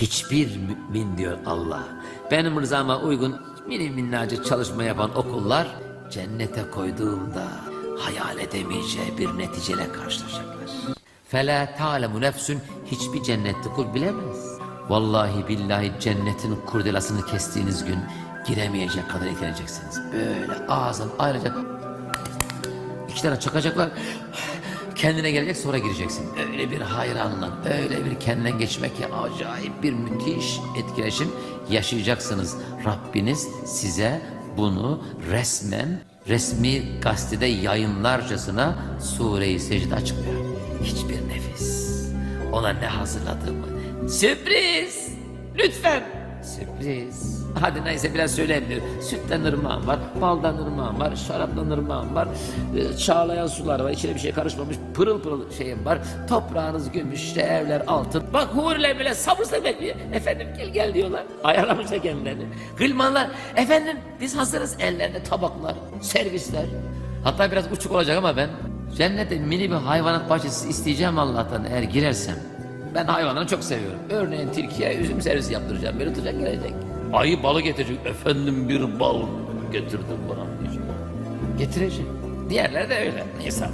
hiçbir mümin diyor Allah. Benim rızama uygun mini minnacık çalışma yapan okullar cennete koyduğumda hayal edemeyeceği bir neticeyle karşılaşacaklar. Fela ta'lemu nefsün hiçbir cennetli kul bilemez. Vallahi billahi cennetin kurdelasını kestiğiniz gün giremeyecek kadar iteneceksiniz. Böyle ağzın ayrılacak. İki tane çakacaklar. Kendine gelecek sonra gireceksin. Öyle bir hayranla, öyle bir kendinden geçmek ya acayip bir müthiş etkileşim yaşayacaksınız. Rabbiniz size bunu resmen resmi gazetede yayınlarcasına Sure-i Secde açıklıyor. Hiçbir nefis ona ne hazırladığımı. Sürpriz! Lütfen! Sürpriz. Hadi neyse biraz söyleyeyim. Sütten ırmağım var, baldan ırmağım var, şaraptan ırmağım var. e, Çağlayan sular var, içine bir şey karışmamış pırıl pırıl şeyim var. Toprağınız gümüş, evler altın. Bak huriler bile sabırsızla bekliyor. Efendim gel gel diyorlar. Ayarlamışlar kendilerini. Gılmanlar, efendim biz hazırız. Ellerinde tabaklar, servisler. Hatta biraz uçuk olacak ama ben cennette mini bir hayvanat bahçesi isteyeceğim Allah'tan eğer girersem. Ben hayvanları çok seviyorum. Örneğin Türkiye'ye üzüm servisi yaptıracağım. Beni tutacak gelecek. Ayı balı getirecek. Efendim bir bal getirdim bana diyecek. Getireceğim. Diğerleri de öyle. Neyse.